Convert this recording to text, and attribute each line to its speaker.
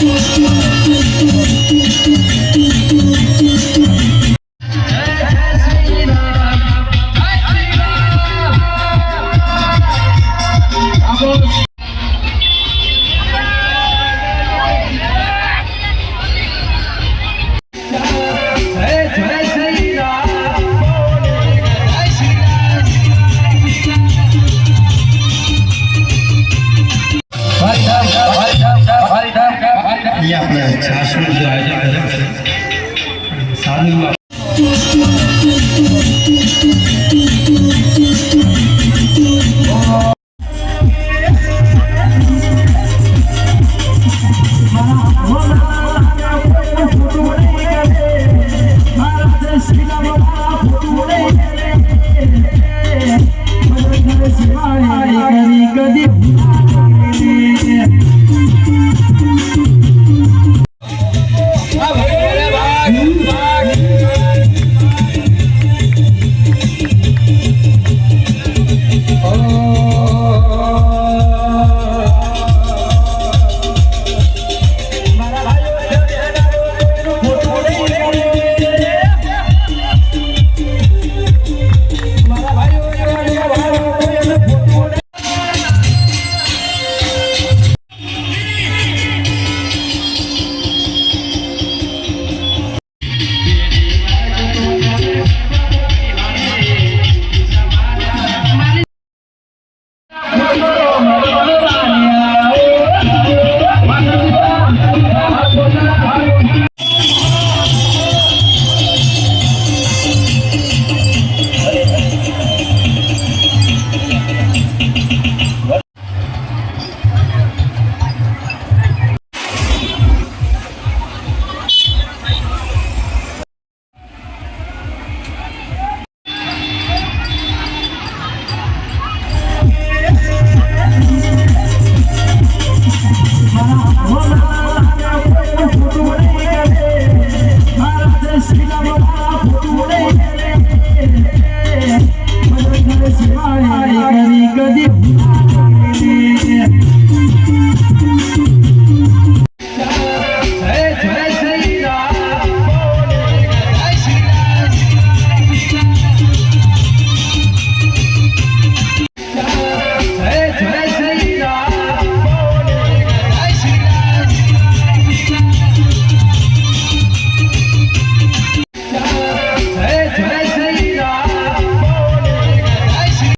Speaker 1: Thank you. આપણે છાસનું જે આયોજન કર્યું છે સારું